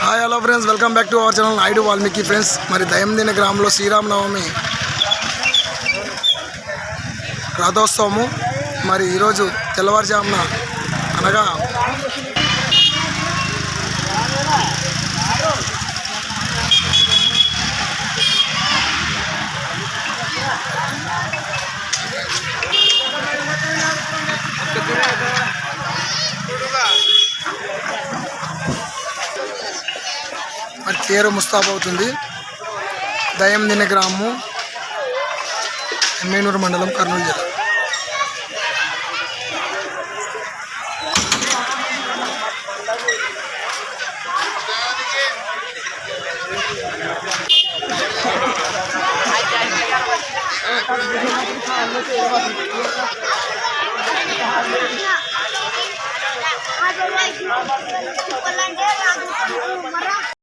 Hi hello friends welcome back to our channel Naidu Valmiki friends మరి దయందిన గ్రామంలో శ్రీరామనవమి రథోత్సవము. మరి ఈరోజు తెల్లవారుజామున అనగా మరి తీరు ముస్తాబ్ అవుతుంది దయందిన గ్రామము ఎమ్మెనూరు మండలం కర్నూలు జిల్లా